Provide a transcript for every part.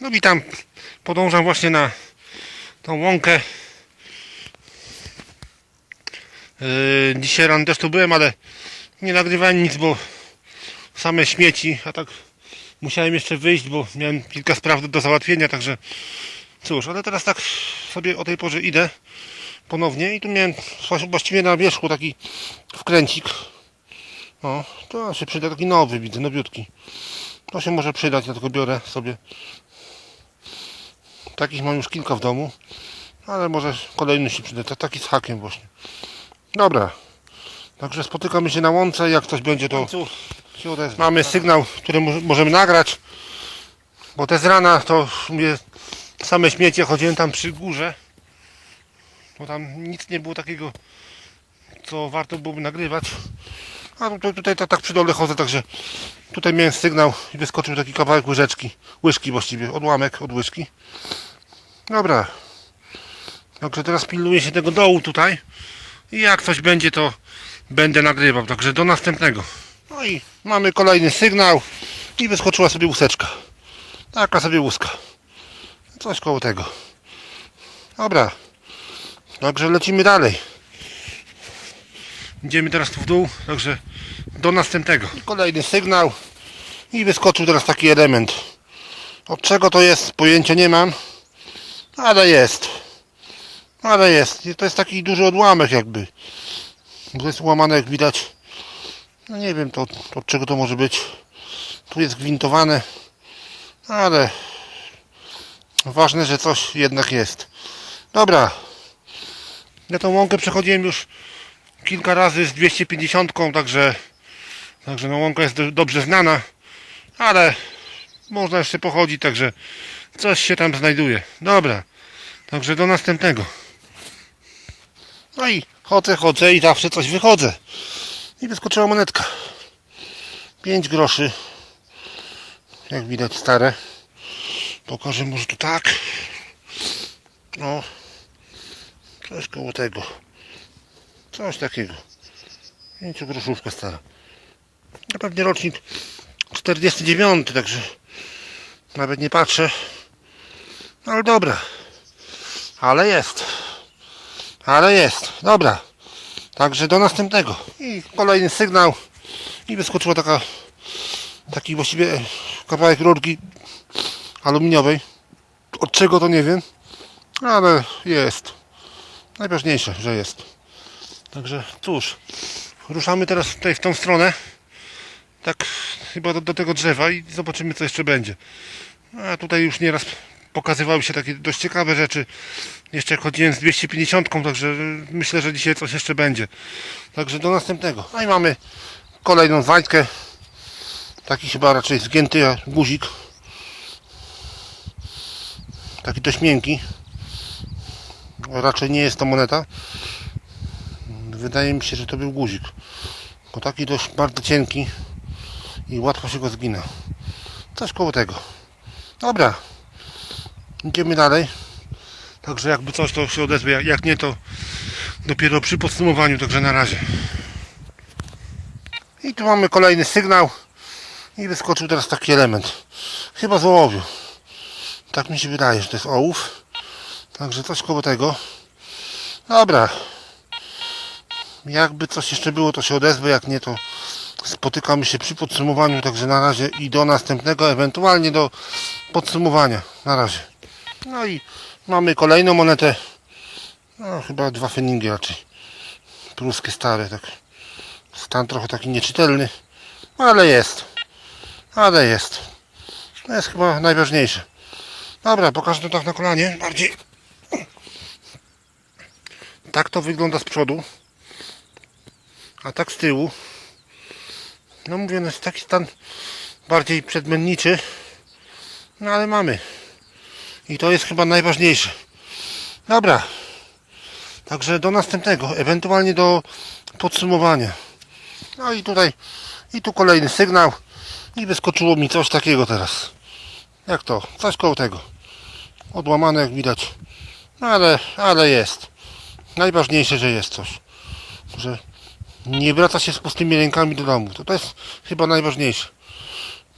No witam. Podążam właśnie na tą łąkę. Yy, dzisiaj rano też tu byłem, ale nie nagrywałem nic, bo same śmieci, a tak musiałem jeszcze wyjść, bo miałem kilka spraw do, załatwienia, także cóż, ale teraz tak sobie o tej porze idę ponownie i tu miałem właściwie na wierzchu taki wkręcik. O, to się przyda taki nowy, widzę, nowiutki. To się może przydać, dlatego biorę sobie. Takich mam już kilka w domu, ale może kolejny się przyda. Taki z hakiem właśnie. Dobra. Także spotykamy się na łące, jak coś będzie to. Mamy sygnał, który mo- możemy nagrać, bo te z rana to mówię, same śmiecie, chodziłem tam przy górze, bo tam nic nie było takiego, co warto byłoby nagrywać. A tutaj, tutaj to tak przy dole chodzę, także tutaj miałem sygnał i wyskoczył taki kawałek łyżeczki, łyżki właściwie, odłamek od łyżki. Dobra. Także teraz pilnuję się tego dołu tutaj i jak coś będzie to będę nagrywał, także do następnego. No i mamy kolejny sygnał i wyskoczyła sobie łuseczka. Taka sobie łuska. Coś koło tego. Dobra. Także lecimy dalej. Idziemy teraz tu w dół, także do następnego. Kolejny sygnał i wyskoczył teraz taki element. Od czego to jest, pojęcia nie mam, ale jest. Ale jest. To jest taki duży odłamek jakby. Bo jest łamane jak widać. No nie wiem to, to od czego to może być. Tu jest gwintowane, ale ważne, że coś jednak jest. Dobra. Ja tą łąkę przechodziłem już kilka razy z 250, także także no łąka jest do, dobrze znana, ale można jeszcze pochodzić, także coś się tam znajduje. Dobra. Także do następnego. No i chodzę, chodzę i zawsze coś wychodzę. I wyskoczyła monetka. 5 groszy. Jak widać stare. Pokażę może tu tak. No. Coś koło tego. Coś takiego. 5 groszówka stara. Na pewnie rocznik 49, także nawet nie patrzę. No dobra. Ale jest. Ale jest. Dobra. Także do następnego. I kolejny sygnał. I wyskoczyła taka taki właściwie kawałek rurki aluminiowej. Od czego to nie wiem. Ale jest. Najważniejsze, że jest. Także cóż. Ruszamy teraz tutaj w tą stronę. Tak chyba do, do tego drzewa i zobaczymy co jeszcze będzie. A tutaj już nieraz pokazywały się takie dość ciekawe rzeczy. Jeszcze jak chodziłem z 250, także myślę, że dzisiaj coś jeszcze będzie. Także do następnego. No i mamy kolejną wajtkę. Taki chyba raczej zgięty guzik. Taki dość miękki. Raczej nie jest to moneta. Wydaje mi się, że to był guzik. Bo taki dość bardzo cienki i łatwo się go zgina. Coś koło tego. Dobra. Idziemy dalej. Także jakby coś to się odezwie, jak- jak nie to dopiero przy podsumowaniu, także na razie. I tu mamy kolejny sygnał i wyskoczył teraz taki element. Chyba z ołowiu. Tak mi się wydaje, że to jest ołów. Także coś koło tego. Dobra. Jakby coś jeszcze było, to się odezwę, jak nie to spotykamy się przy podsumowaniu, także na razie i do następnego, ewentualnie do podsumowania. Na razie. No i mamy kolejną monetę. No, chyba dwa feningi raczej. Pruskie stare, tak. Stan trochę taki nieczytelny, ale jest. Ale jest. To jest chyba najważniejsze. Dobra, pokażę to tak na kolanie bardziej. Tak to wygląda z przodu. A tak z tyłu. No mówię, no jest taki stan bardziej przedmenniczy. No ale mamy. I to jest chyba najważniejsze. Dobra. Także do następnego, ewentualnie do podsumowania. No i tutaj, i tu kolejny sygnał. I wyskoczyło mi coś takiego teraz. Jak to? Coś koło tego. Odłamane jak widać. No ale, ale jest. Najważniejsze, że jest coś. Że nie wraca się z pustymi rękami do domu. To, to jest chyba najważniejsze.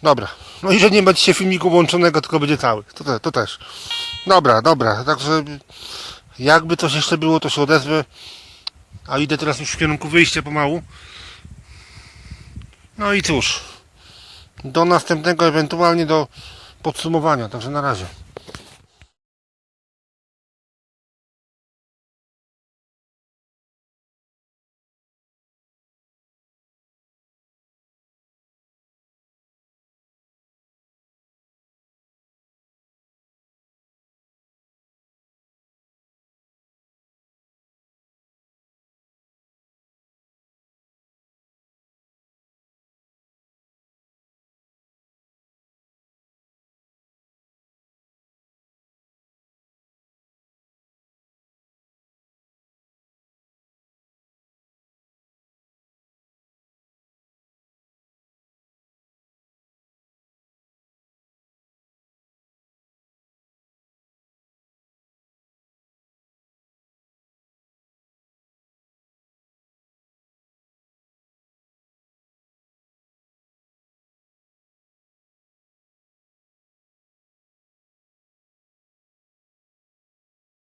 Dobra. No i że nie będzie się filmiku łączonego, tylko będzie cały. To, te, to też. Dobra, dobra. Także jakby coś jeszcze było, to się odezwę. A idę teraz już w kierunku wyjścia pomału. No i cóż. Do następnego, ewentualnie do podsumowania. Także na razie.